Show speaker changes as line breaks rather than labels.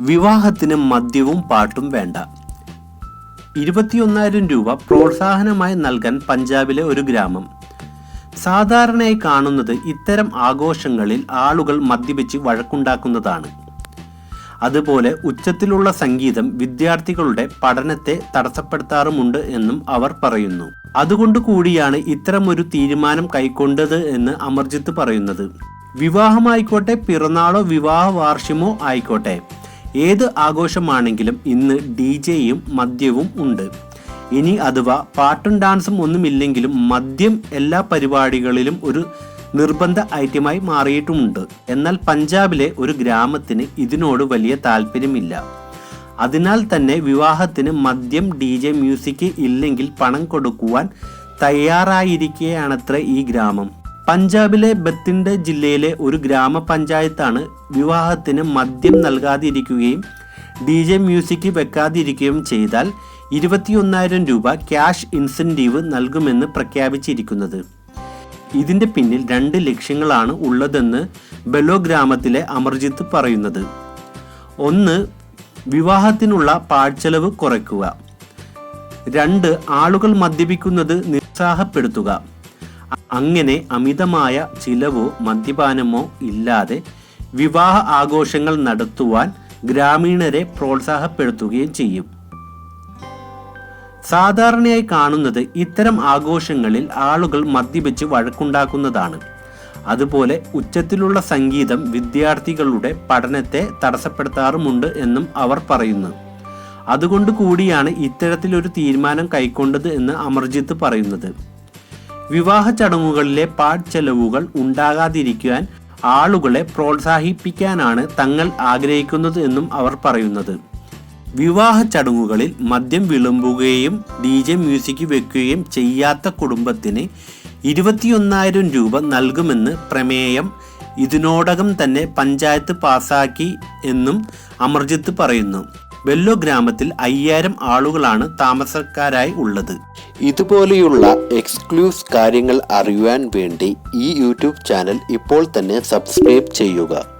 വിവാഹത്തിന് മദ്യവും പാട്ടും വേണ്ട. ഇരുപത്തിയൊന്നായിരം രൂപ പ്രോത്സാഹനമായി നൽകാൻ പഞ്ചാബിലെ ഒരു ഗ്രാമം. സാധാരണയായി കാണുന്നത് ഇത്തരം ആഘോഷങ്ങളിൽ ആളുകൾ മദ്യപിച്ച് വഴക്കുണ്ടാക്കുന്നതാണ്. അതുപോലെ ഉച്ചത്തിലുള്ള സംഗീതം വിദ്യാർത്ഥികളുടെ പഠനത്തെ തടസ്സപ്പെടുത്താറുമുണ്ട് എന്നും അവർ പറയുന്നു. അതുകൊണ്ട് കൂടിയാണ് ഇത്തരമൊരു തീരുമാനം കൈക്കൊണ്ടത് എന്ന് അമർജിത്ത് പറയുന്നത്. വിവാഹമായിക്കോട്ടെ പിറന്നാളോ വിവാഹ വാർഷികമോ ആയിക്കോട്ടെ. ഏത് ആഘോഷമാണെങ്കിലും ഇന്ന് ഡി ജെയും മദ്യവും ഉണ്ട്. ഇനി അഥവാ പാട്ടും ഡാൻസും ഒന്നുമില്ലെങ്കിലും മദ്യം എല്ലാ പരിപാടികളിലും ഒരു നിർബന്ധ ഐറ്റമായി മാറിയിട്ടുമുണ്ട്. എന്നാൽ പഞ്ചാബിലെ ഒരു ഗ്രാമത്തിന് ഇതിനോട് വലിയ താല്പര്യമില്ല. അതിനാൽ തന്നെ വിവാഹത്തിന് മദ്യം ഡി ജെ മ്യൂസിക് ഇല്ലെങ്കിൽ പണം കൊടുക്കുവാൻ തയ്യാറായിരിക്കുകയാണത്ര ഈ ഗ്രാമം. പഞ്ചാബിലെ ബത്തിൻഡ ജില്ലയിലെ ഒരു ഗ്രാമപഞ്ചായത്താണ് വിവാഹത്തിന് മദ്യം നൽകാതിരിക്കുകയും ഡി ജെ മ്യൂസിക് വെക്കാതിരിക്കുകയും ചെയ്താൽ ഇരുപത്തിയൊന്നായിരം രൂപ ക്യാഷ് ഇൻസെന്റീവ് നൽകുമെന്ന് പ്രഖ്യാപിച്ചിരിക്കുന്നത്. ഇതിന്റെ പിന്നിൽ രണ്ട് ലക്ഷ്യങ്ങളാണ് ഉള്ളതെന്ന് ബെലോ ഗ്രാമത്തിലെ അമർജിത്ത് പറയുന്നത്. ഒന്ന് വിവാഹത്തിനുള്ള പാഴ്ചെലവ് കുറയ്ക്കുക. രണ്ട് ആളുകൾ മദ്യപിക്കുന്നത് നിരുത്സാഹപ്പെടുത്തുക അങ്ങനെ അമിതമായ ചിലവോ മദ്യപാനമോ ഇല്ലാതെ വിവാഹ ആഘോഷങ്ങൾ നടത്തുവാൻ ഗ്രാമീണരെ പ്രോത്സാഹപ്പെടുത്തുകയും ചെയ്യും. സാധാരണയായി കാണുന്നത് ഇത്തരം ആഘോഷങ്ങളിൽ ആളുകൾ മദ്യപിച്ച് വഴക്കുണ്ടാക്കുന്നതാണ്. അതുപോലെ ഉച്ചത്തിലുള്ള സംഗീതം വിദ്യാർത്ഥികളുടെ പഠനത്തെ തടസ്സപ്പെടുത്താറുമുണ്ട് എന്നും അവർ പറയുന്നു. അതുകൊണ്ട് കൂടിയാണ് ഇത്തരത്തിലൊരു തീരുമാനം കൈക്കൊണ്ടത് എന്ന് അമർജിത്ത് പറയുന്നത്. വിവാഹ ചടങ്ങുകളിലെ പാഴ്ചെലവുകൾ ഉണ്ടാകാതിരിക്കുവാൻ ആളുകളെ പ്രോത്സാഹിപ്പിക്കാനാണ് തങ്ങൾ ആഗ്രഹിക്കുന്നത് എന്നും അവർ പറയുന്നത്. വിവാഹ ചടങ്ങുകളിൽ മദ്യം വിളമ്പുകയും ഡി ജെ മ്യൂസിക് വെക്കുകയും ചെയ്യാത്ത കുടുംബത്തിന് ഇരുപത്തിയൊന്നായിരം രൂപ നൽകുമെന്ന് പ്രമേയം ഇതിനോടകം തന്നെ പഞ്ചായത്ത് പാസാക്കി എന്നും അമർജിത്ത് പറയുന്നു. വെല്ലോ ഗ്രാമത്തിൽ അയ്യായിരം ആളുകളാണ് താമസക്കാരായി ഉള്ളത്.
ഇതുപോലെയുള്ള എക്സ്ക്ലൂസ് കാര്യങ്ങൾ അറിയുവാൻ വേണ്ടി ഈ യൂട്യൂബ് ചാനൽ ഇപ്പോൾ തന്നെ സബ്സ്ക്രൈബ് ചെയ്യുക.